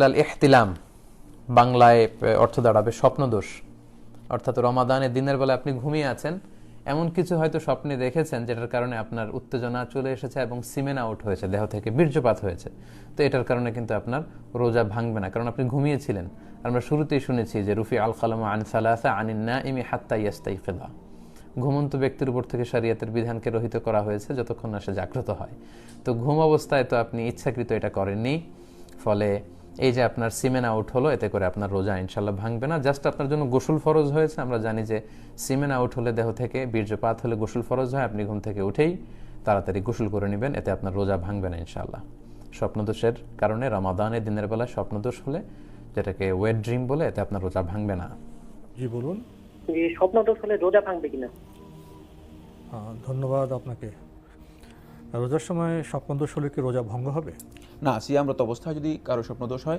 লাল ইহতিলাম। বাংলায় অর্থ দাঁড়াবে স্বপ্নদোষ। অর্থাৎ রমাদানের দিনের বেলা আপনি ঘুমিয়ে আছেন, এমন কিছু হয়তো স্বপ্নে দেখেছেন যেটার কারণে আপনার উত্তেজনা চলে এসেছে এবং সিমেন আউট হয়েছে, দেহ থেকে বীর্যপাত হয়েছে। তো এটার কারণে কিন্তু আপনার রোজা ভাঙবে না, কারণ আপনি ঘুমিয়েছিলেন। আমরা শুরুতেই শুনেছি যে, রুফি আল কালাম আন সালাসা আনিন না ইমি হাত্তা ইয়াস্তাইফিলা। ঘুমন্ত ব্যক্তির উপর থেকে শরিয়াতের বিধানকে রহিত করা হয়েছে যতক্ষণ না সে জাগ্রত হয়। তো ঘুম অবস্থায় তো আপনি ইচ্ছাকৃত এটা করেননি, ফলে এই যে আপনার সিমেন আউট হলো এতে করে আপনার রোজা ইনশাল্লাহ ভাঙবে না। জাস্ট আপনার জন্য গোসল ফরজ হয়েছে আমরা জানি যে সিমেন আউট হলে দেহ থেকে বীর্যপাত হলে গোসল ফরজ হয় আপনি ঘুম থেকে উঠেই তাড়াতাড়ি গোসল করে নেবেন এতে আপনার রোজা ভাঙবে না ইনশাল্লাহ স্বপ্নদোষের কারণে রমাদানের দিনের বেলা স্বপ্নদোষ হলে যেটাকে ওয়েট ড্রিম বলে এতে আপনার রোজা ভাঙবে না। জি বলুন। যে স্বপ্ন হলে রোজা ভাঙবে কিনা? ধন্যবাদ আপনাকে। রোজার সময় স্বপ্নদোষ হলে কি রোজা ভঙ্গ হবে? না, সিয়ামরত অবস্থায় যদি কারও স্বপ্নদোষ হয়